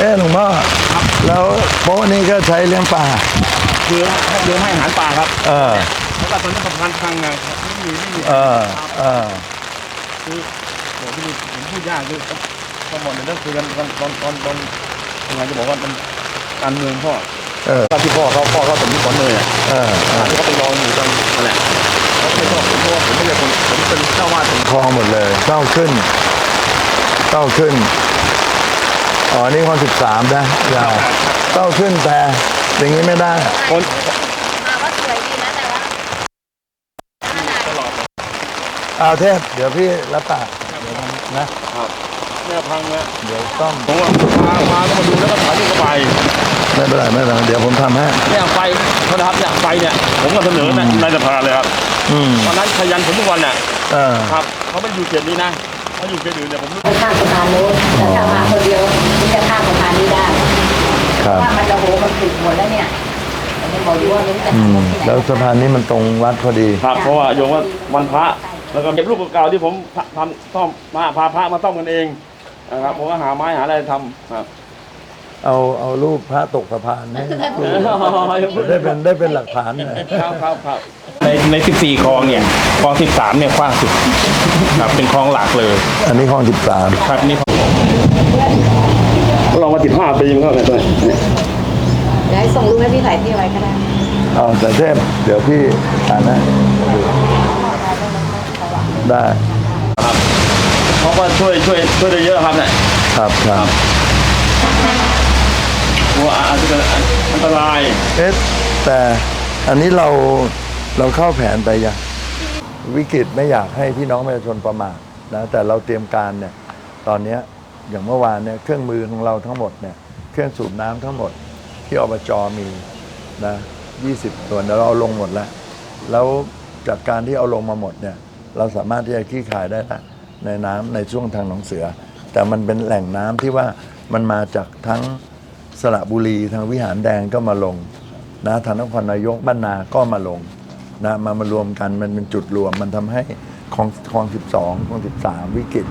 อ๊ะหลวงพ่อแล้วโป๊ะนี้ก็ใช้เลี้ยงปลาคือเลี้ยงให้อาหารปลาครับเออแล้วก็ตอนนี้สะพานพังไงไม่มีไม่มีเออเออคือโหพี่ดูผมพูดยากคือต้องบอกในเรื่องคือกันตอนตอนตอนตอนทำไงจะบอกว่ามันการเมืองพ่อเออตอนที่พ่อเขาพ่อเขาสมมติก่อนเลยอะเออเออที่เขาไปรองอยู่ตอนนั่นแหละเขาไม่ชอบผมเพราะว่าผมไม่ใช่คนผมเป็นเจ้าวาดผมคลองหมดเลยเต้าขึ้นเต้าขึ้น อ๋อ นี่ข้อสิบสามนะอย่าเต้าขึ้นแต่อย่างนี้ไม่ได้ คน มาว่าสวยดีนะแต่ว่าขนาดตลอดเอาเทพ เดี๋ยวพี่รับปากเดี๋ยวทำนะครับเนี่ยพังเนี่ยเดี๋ยวต้องผมว่าพาพาก็มาดูแล้วก็ถ่ายรูปเข้าไปไม่เป็นไรไม่เป็นไรเดี๋ยวผมทำให้ เนี่ยไฟเขาทำเนี่ยไฟเนี่ยผมก็เสนอในในสภาเลยครับอืมวันนั้นขยันผมทุกวันเนี่ยเออ ครับเขาไม่อยู่เขตนี้นะเขาอยู่เขตอื่นเนี่ยผมข้ามสะพานโน้นแต่ถ้ามาคนเดียว จะอืทำมที่ไหนแล้วสะพานนี้มันตรงวัดพอดี ครับเพราะว่าโยมว่าวันพระแล้วก็เก็บรูปเก่าๆที่ผมทำซ่อมมาพาพระมาซ่อมกันเองนะครับผมก็หาไม้หาอะไรทำครับ เอาเอารูปพระตกสะพานให้ดูได้เป็นได้เป็นหลักฐานหน่อย ครับครับครับในใน 14 คลองเนี่ย คลอง 13 เนี่ยกว้างสุดครับเป็นคลองหลักเลย อันนี้ข้อสิบสามครับนี่ลองมาติดห้าปีมันก็เลยเดี๋ยวให้ส่งรูปให้พี่ถ่ายที่ไว้ก็ได้ เอาแต่เทพเดี๋ยวพี่อ่านนะดูได้เขาก็ช่วยช่วยช่วยได้เยอะครับเนี่ยครับครับกลัวอาจจะอันตรายเอ๊ะแต่อันนี้เราเราเข้าแผนไปยังวิกฤตไม่อยากให้พี่น้องประชาชนประมาทนะแต่เราเตรียมการเนี่ยตอนเนี้ยอย่างเมื่อวานเนี่ยเครื่องมือของเราทั้งหมดเนี่ยเครื่องสูบน้ำทั้งหมดที่อบจมีนะ 20 ตัวเดี๋ยวเราเอาลงหมดแล้ว แล้วจากการที่เอาลงมาหมดเนี่ย เราสามารถที่จะขี้ขายได้ละในน้ำในช่วงทางหนองเสือ แต่มันเป็นแหล่งน้ำที่ว่ามันมาจากทั้งสระบุรีทางวิหารแดงก็มาลงนะทางนครนายกบ้านนาก็มาลงนะมามารวมกันมันเป็นจุดรวมมันทำให้คลองคลอง12คลอง13วิกฤต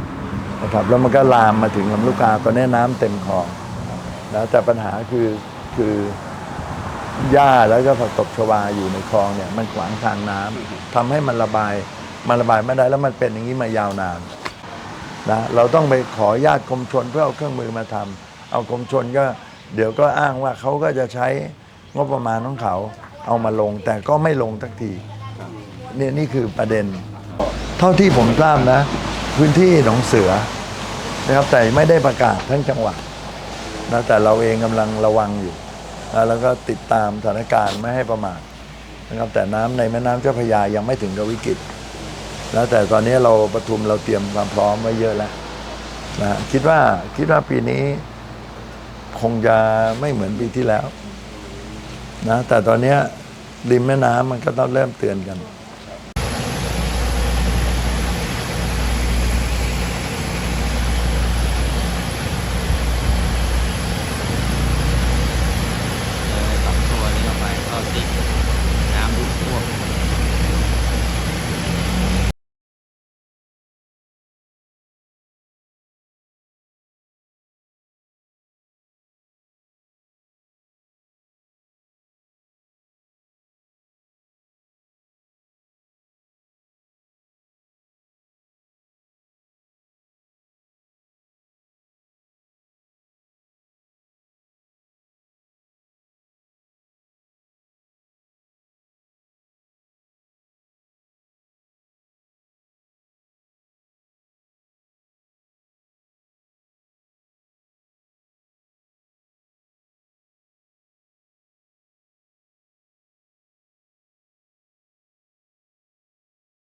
นะครับแล้วมันก็ลามมาถึงลำลูกกาตอนนี้น้ำเต็มคลองนะแต่ปัญหาคือคือ หญ้าแล้วก็ผักตบชวาอยู่ในคลองเนี่ยมันขวางทางน้ำทำให้มันระบายมันระบายไม่ได้แล้วมันเป็นอย่างนี้มายาวนานนะเราต้องไปขอญาติกรมชนเพื่อเอาเครื่องมือมาทำเอากรมชนก็เดี๋ยวก็อ้างว่าเขาก็จะใช้งบประมาณของเขาเอามาลง แต่ก็ไม่ลงสักทีเนี่ยนี่คือประเด็น เท่าที่ผมทราบนะ พื้นที่หนองเสือนะครับแต่ไม่ได้ประกาศทั้งจังหวัดนะแต่เราเองกำลังระวังอยู่นะ แล้วก็ติดตามสถานการณ์ไม่ให้ประมาทนะครับแต่น้ำในแม่น้ำเจ้าพระยายังไม่ถึงกับวิกฤต แล้วแต่ตอนนี้เราประทุมเราเตรียมความพร้อมไว้เยอะแล้วนะคิดว่าคิดว่าปีนี้ คงจะไม่เหมือนปีที่แล้ว นะ แต่ตอนนี้ริมแม่น้ำมันก็ต้องเริ่มเตือนกัน